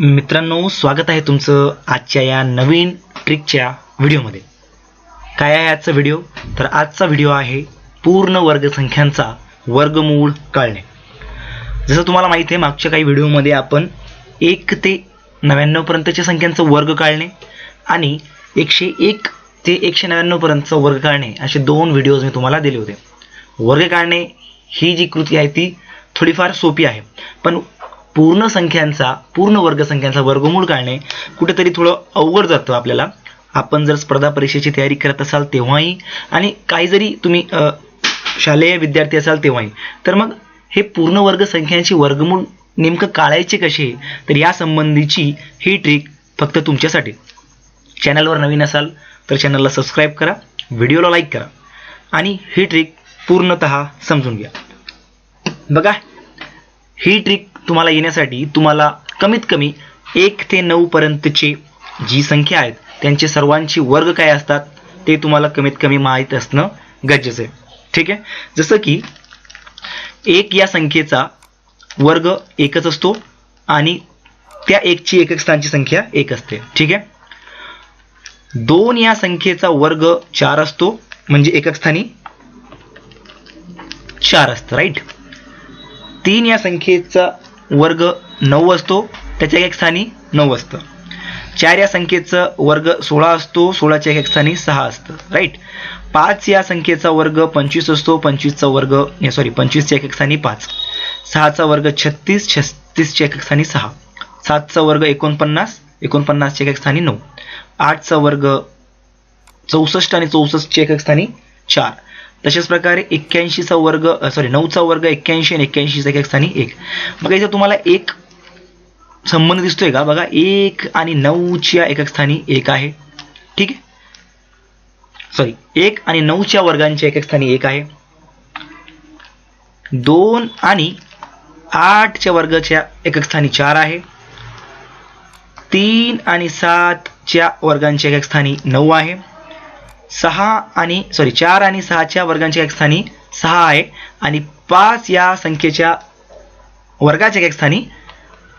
मित्रांनो स्वागत आहे तुमचं आजच्या या नवीन ट्रिकच्या व्हिडिओमध्ये. काय आहे आजचा व्हिडिओ? तर आजचा व्हिडिओ आहे पूर्ण वर्गसंख्यांचा वर्गमूळ काढणे जसं तुम्हाला माहिती आहे मागच्या काही व्हिडिओमध्ये आपण एक ते नव्याण्णवपर्यंतच्या संख्यांचं वर्ग काढणे आणि एकशे एक ते एकशे नव्याण्णवपर्यंतचा वर्ग काढणे असे दोन व्हिडिओज मी तुम्हाला दिले होते. वर्ग काढणे ही जी कृती आहे ती थोडीफार सोपी आहे. पण पूर्ण संख्यांचा पूर्ण वर्गसंख्यांचा वर्गमूळ काढणे कुठेतरी थोडं अवघड जातं आपल्याला. आपण जर स्पर्धा परीक्षेची तयारी करत असाल तेव्हाही आणि काही जरी तुम्ही शालेय विद्यार्थी असाल तेव्हाही तर मग हे पूर्ण वर्गसंख्यांची वर्गमूळ नेमकं काढायचे कसे? तर या संबंधीची ही ट्रिक फक्त तुमच्यासाठी. चॅनलवर नवीन असाल तर चॅनलला सबस्क्राईब करा व्हिडिओला लाईक करा आणि ही ट्रिक पूर्णतः समजून घ्या. बघा. ही ट्रिक तुम्हाला येण्यासाठी तुम्हाला कमीत कमी एक ते नऊ पर्यंतचे जी संख्या आहेत त्यांचे सर्वांचे वर्ग काय असतात ते तुम्हाला कमीत कमी माहीत असणं गरजेचं आहे. ठीक आहे? जसं की एक या संख्येचा वर्ग एकच असतो आणि त्या एकची एकक स्थानची संख्या एक असते. ठीक आहे? दोन या संख्येचा वर्ग चार असतो म्हणजे एकक स्थानी चार असतं राईट तीन या संख्येचा वर्ग नऊ असतो त्याच्या एक स्थानी नऊ असतं. चार या संख्येचा वर्ग सोळा असतो सोळाच्या एक स्थानी सहा असतं राईट पाच या संख्येचा वर्ग पंचवीस असतो पंचवीसचा वर्ग सॉरी पंचवीसच्या एक स्थानी पाच. सहाचा वर्ग छत्तीस छत्तीसच्या एक स्थानी सहा. सातचा वर्ग एकोणपन्नास एकोणपन्नासच्या एक स्थानी नऊ. आठचा वर्ग चौसष्ट आणि चौसष्टच्या एक स्थानी चार. तशाच प्रकारे एक्क्याऐंशीचा वर्ग सॉरी नऊचा वर्ग एक्क्याऐंशी आणि एक्क्याऐंशीचा एक स्थानी एक. बघा इथं तुम्हाला एक संबंध दिसतोय का? बघा एक आणि नऊच्या एकक स्थानी एक आहे. ठीक आहे? सॉरी एक आणि नऊच्या वर्गांच्या एकक स्थानी एक आहे. दोन आणि आठच्या वर्गाच्या एकक स्थानी चार आहे. तीन आणि सातच्या वर्गांच्या एकक स्थानी नऊ आहे. सहा आणि सॉरी चार आणि सहाच्या वर्गांच्या एक स्थानी सहा आहे. आणि पाच या संख्येच्या वर्गाच्या एक स्थानी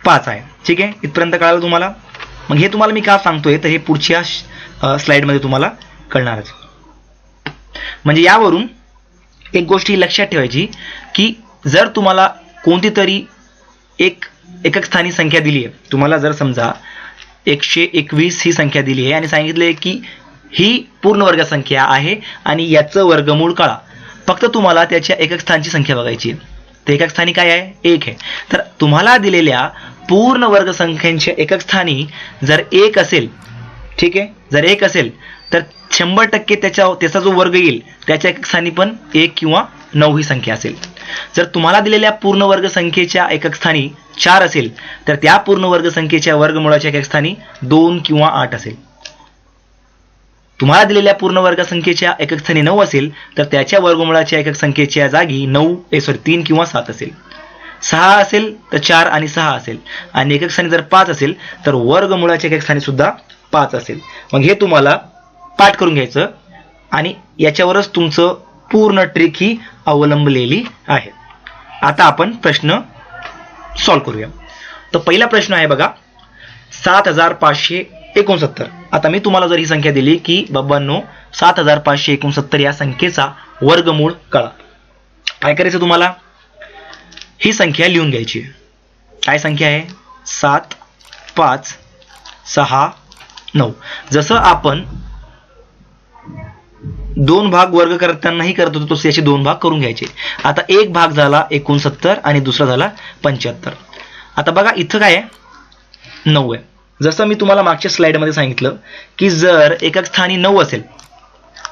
पाच आहे. ठीक आहे? इथपर्यंत कळालं तुम्हाला? मग हे तुम्हाला मी का सांगतोय? तर हे पुढच्या स्लाईडमध्ये स्लाइडमध्ये तुम्हाला कळणारच. म्हणजे यावरून एक गोष्ट ही लक्षात ठेवायची की जर तुम्हाला कोणती तरी एक एकक स्थानी संख्या दिली आहे तुम्हाला जर समजा एकशे एकवीस ही संख्या दिली आहे आणि सांगितले की ही पूर्ण वर्ग संख्या आहे आणि याचं वर्गमूळ काढा. फक्त तुम्हाला त्याच्या एकक स्थानची संख्या बघायची तर एकक स्थानी काय आहे? एक आहे. तर तुम्हाला दिलेल्या पूर्ण वर्ग संख्यांच्या एकक स्थानी जर एक असेल ठीक आहे? जर एक असेल तर शंभर टक्के त्याच्या त्याचा जो वर्ग येईल त्याच्या एकक स्थानी पण एक किंवा नऊ ही संख्या असेल. जर तुम्हाला दिलेल्या पूर्ण वर्ग संख्येच्या एकक स्थानी चार असेल तर त्या पूर्ण वर्ग संख्येच्या वर्गमुळाच्या एकक स्थानी दोन किंवा आठ असेल. तुम्हाला दिलेल्या पूर्ण वर्ग संख्येच्या एकक स्थानी नऊ असेल तर त्याच्या वर्गमुळाच्या एकक संख्येच्या जागी नऊ सॉरी तीन किंवा सात असेल. सहा असेल तर चार आणि सहा असेल. आणि एकक स्थानी जर पाच असेल तर वर्गमुळाच्या एकक स्थानी सुद्धा पाच असेल. मग हे तुम्हाला पाठ करून घ्यायचं आणि याच्यावरच तुमचं पूर्ण ट्रिक ही अवलंबलेली आहे. आता आपण प्रश्न सॉल्व करूया. तर पहिला प्रश्न आहे बघा सात हजार पाचशे एकोणसत्तर. आता मी तुम्हाला जर ही संख्या दिली की बाबांनो सात हजार पाचशे एकोणसत्तर या संख्येचा वर्गमूळ कळा. काय करायचं तुम्हाला? ही संख्या लिहून घ्यायची. काय संख्या आहे? सात पाच सहा नऊ. जसं आपण दोन भाग वर्ग करतानाही करत होतो तसे याचे दोन भाग करून घ्यायचे. आता एक भाग झाला एकोणसत्तर आणि दुसरा झाला पंच्याहत्तर. आता बघा इथं काय आहे? नऊ आहे. जसं मी तुम्हाला मागच्या स्लाईडमध्ये सांगितलं की जर एकक स्थानी नऊ असेल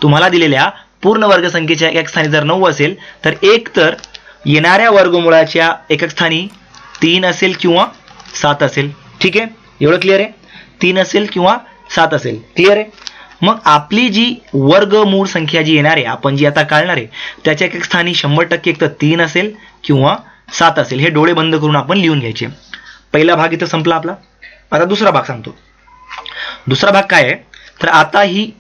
तुम्हाला दिलेल्या पूर्ण वर्गसंख्येच्या एकक स्थानी जर नऊ असेल तर एक तर येणाऱ्या वर्गमुळाच्या एकक स्थानी तीन असेल किंवा सात असेल. ठीक आहे? एवढं क्लिअर आहे? तीन असेल किंवा सात असेल. क्लिअर आहे? मग आपली जी वर्गमूळ संख्या जी येणार आहे आपण जी आता काढणार आहे त्याच्या एकक स्थानी शंभर टक्के एक तर तीन असेल किंवा सात असेल. हे डोळे बंद करून आपण लिहून घ्यायचे. पहिला भाग इथं संपला आपला. आता दुसरा भाग सांगतो. दुसरा भाग काय आहे? तर आता ही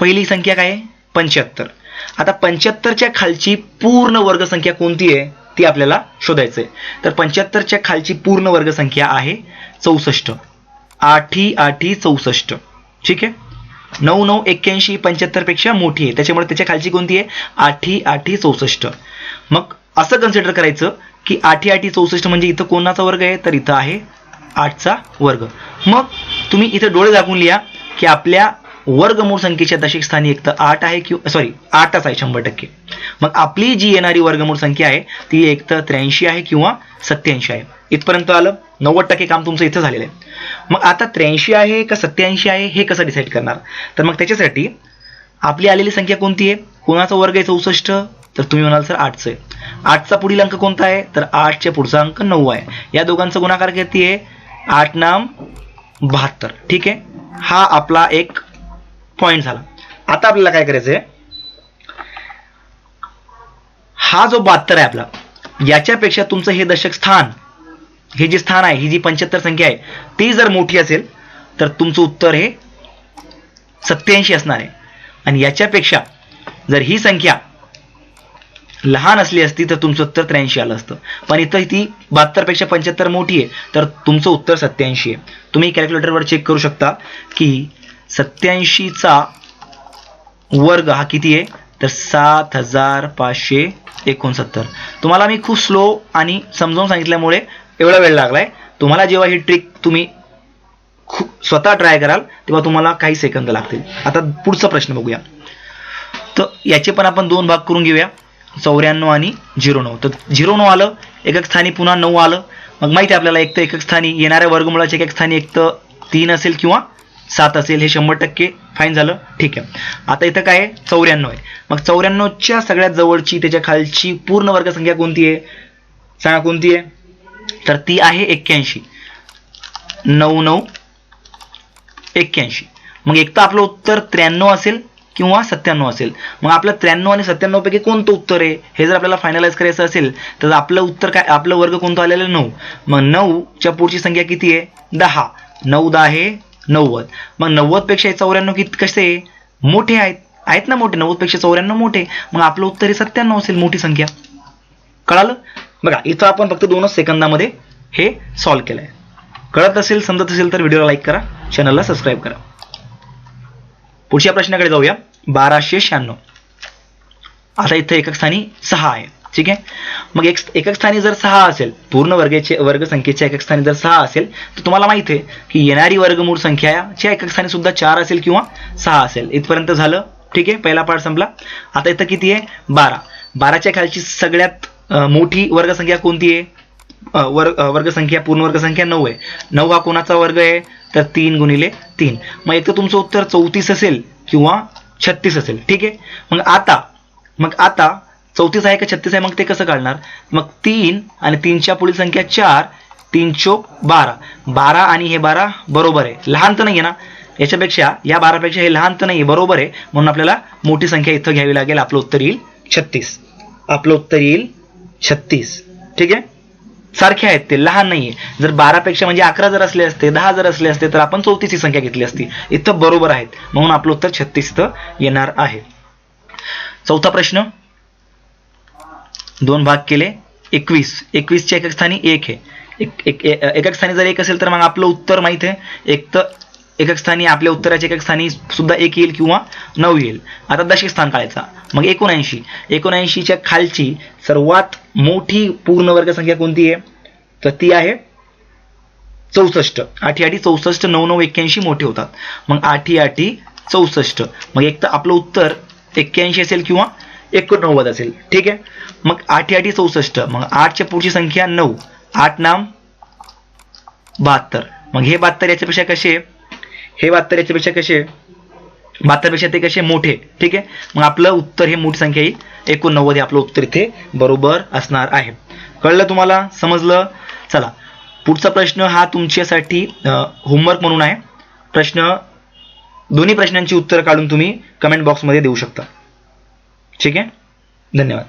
पहिली संख्या काय आहे? पंच्याहत्तर. आता पंच्याहत्तरच्या खालची पूर्ण वर्गसंख्या कोणती आहे? ती आपल्याला शोधायचं आहे. तर पंच्याहत्तरच्या खालची पूर्ण वर्गसंख्या आहे चौसष्ट. आठी आठी चौसष्ट. ठीक आहे? नऊ नऊ एक्क्याऐंशी पंच्याहत्तरपेक्षा मोठी आहे. त्याच्यामुळे त्याच्या खालची कोणती आहे? आठी आठी चौसष्ट. मग असं कन्सिडर करायचं की आठी आठी चौसष्ट म्हणजे इथं कोणाचा वर्ग आहे? तर इथं आहे आठचा वर्ग. मग तुम्ही इथं डोळे दाखवून लिहा की आपल्या वर्गमूळ संख्येच्या दशक स्थानी एक तर आठ आहे किंवा सॉरी आठच आहे शंभर टक्के. मग आपली जी येणारी वर्गमूळ संख्या आहे ती एक तर त्र्याऐंशी आहे किंवा सत्याऐंशी आहे. इथपर्यंत आलं नव्वद टक्के काम तुमचं इथं झालेलं आहे. मग आता त्र्याऐंशी आहे का सत्याऐंशी आहे हे कसं डिसाईड करणार? तर मग त्याच्यासाठी आपली आलेली संख्या कोणती आहे? कोणाचा वर्ग आहे चौसष्ट? तर तुम्ही म्हणाल सर आठचं आहे. आठचा पुढील अंक कोणता आहे? तर आठच्या पुढचा अंक नऊ आहे. या दोघांचा गुणाकार किती आहे? आठ नाम बहात्तर. ठीक आहे? हा आपला एक पॉईंट झाला. आता आपल्याला काय करायचं आहे हा जो बहात्तर आहे आपला याच्यापेक्षा तुमचं हे दशक स्थान हे जे स्थान आहे ही जी पंच्याहत्तर संख्या आहे ती जर मोठी असेल तर तुमचं उत्तर हे सत्याऐंशी असणार आहे. आणि याच्यापेक्षा जर ही संख्या लहान असली असती तर तुमचं उत्तर त्र्याऐंशी आलं असतं. पण इथं ती बहात्तरपेक्षा पंच्याहत्तर मोठी आहे तर तुमचं उत्तर सत्याऐंशी आहे. तुम्ही कॅल्क्युलेटरवर चेक करू शकता की सत्याऐंशीचा वर्ग हा किती आहे? तर सात हजार पाचशे एकोणसत्तर. तुम्हाला मी खूप स्लो आणि समजावून सांगितल्यामुळे एवढा वेळ लागला आहे तुम्हाला जेव्हा ही ट्रिक तुम्ही खूप स्वतः ट्राय कराल तेव्हा तुम्हाला काही सेकंद लागतील. आता पुढचा प्रश्न बघूया. तर याचे पण आपण दोन भाग करून घेऊया. चौऱ्याण्णव आणि झिरो नऊ. तर झिरो नऊ आलं एकक स्थानी पुन्हा नऊ आलं. मग माहिती आहे आपल्याला एक तर एकक स्थानी येणाऱ्या वर्गमुळाच्या एकक स्थानी एक तर तीन असेल किंवा सात असेल हे शंभर टक्के फाईन झालं. ठीक आहे. आता इथं काय आहे? चौऱ्याण्णव आहे. मग चौऱ्याण्णवच्या सगळ्यात जवळची त्याच्या खालची पूर्ण वर्गसंख्या कोणती आहे? सांगा कोणती आहे? तर ती आहे एक्क्याऐंशी. नऊ नऊ एक्क्याऐंशी. मग एक तर आपलं उत्तर त्र्याण्णव असेल किंवा सत्त्याण्णव असेल. मग आपलं त्र्याण्णव आणि सत्त्याण्णवपैकी कोणतं उत्तर आहे? हे जर आपल्याला फायनलाइज करायचं असेल तर आपलं उत्तर काय? आपलं वर्ग कोणतं आलेलं? नऊ. मग नऊच्या पुढची संख्या किती आहे? दहा. नऊ दहा आहे नव्वद. मग नव्वदपेक्षा चौऱ्याण्णव किती कसे आहे? मोठे आहेत. आहेत ना मोठे? नव्वदपेक्षा चौऱ्याण्णव मोठे. मग आपलं उत्तर हे सत्त्याण्णव असेल मोठी संख्या. कळालं? बघा इथं आपण फक्त दोनच सेकंदामध्ये हे सॉल्व्ह केलं आहे कळत असेल समजत असेल तर व्हिडिओला लाईक करा. चॅनलला सबस्क्राईब करा. पुढच्या प्रश्नाकडे जाऊया. बाराशे शहाण्णव. आता इथं एकक स्थानी सहा आहे. ठीक आहे? मग एक एकक स्थानी जर सहा असेल पूर्ण वर्गाचे वर्गसंख्येच्या एकक स्थानी जर सहा असेल तर तुम्हाला माहिती आहे की येणारी वर्गमूळ संख्याच्या एकक स्थानी सुद्धा चार असेल किंवा सहा असेल. इथपर्यंत झालं. ठीक आहे? पहिला पाठ संपला. आता इथं किती आहे? बारा. बाराच्या खालची सगळ्यात मोठी वर्गसंख्या कोणती आहे? वर्ग वर्गसंख्या पूर्ण वर्गसंख्या नऊ आहे. नऊ हा कोणाचा वर्ग आहे? तर तीन गुणिले तीन. मग एक तर तुमचं उत्तर चौतीस असेल किंवा छत्तीस असेल. ठीक आहे? मग आता मग आता चौतीस आहे का छत्तीस आहे? मग ते कसं काढणार? मग तीन आणि तीनच्या पुढील संख्या चार तीन चोक बारा. बारा आणि हे बारा बरोबर आहे. लहान तर नाही आहे ना? याच्यापेक्षा या बारापेक्षा हे लहान तर नाही आहे बरोबर आहे. म्हणून आपल्याला मोठी संख्या इथं घ्यावी लागेल. आपलं उत्तर येईल छत्तीस. आपलं उत्तर येईल छत्तीस. ठीक आहे? सारखे आहेत ते लहान नाही जर बारापेक्षा म्हणजे अकरा जर असले असते दहा जर असले असते तर आपण चौतीस ही संख्या घेतली असती. इथं बरोबर आहेत. म्हणून आपलं उत्तर छत्तीस इथं येणार आहे. चौथा प्रश्न. दोन भाग केले. एकवीस. एकवीसच्या एकक स्थानी एक आहे. एक एक एकक स्थानी जर एक असेल तर मग आपलं उत्तर माहीत आहे. एक तर एकक स्थानी आपल्या उत्तराच्या एकक स्थानी सुद्धा एक येईल किंवा नऊ येईल. आता दशक स्थान काढायचा. मग एकोणऐंशी. एकोणऐंशीच्या खालची सर्वात मोठी पूर्ण वर्गसंख्या कोणती आहे? तर ती आहे चौसष्ट. आठी आठी चौसष्ट नऊ नऊ एक्क्याऐंशी मोठे होतात. मग आठी आठी चौसष्ट. मग एक तर आपलं उत्तर एक्क्याऐंशी असेल किंवा एकोणनव्वद असेल. ठीक आहे? मग आठी आठी चौसष्ट. मग आठच्या पुढची संख्या नऊ. आठ नाम बहात्तर. मग हे बहात्तर याच्यापेक्षा कसे? हे बहात्तर याच्यापेक्षा कसे? बहात्तरपेक्षा ते कसे? मोठे. ठीक आहे? मग आपलं उत्तर हे मोठी संख्या येईल एकोणनव्वद हे आपलं उत्तर इथे बरोबर असणार आहे. कळलं तुम्हाला? समजलं? चला. पुढचा प्रश्न हा तुमच्यासाठी होमवर्क म्हणून आहे. प्रश्न दोन्ही प्रश्नांची उत्तरं काढून तुम्ही कमेंट बॉक्समध्ये देऊ शकता. ठीक आहे? धन्यवाद.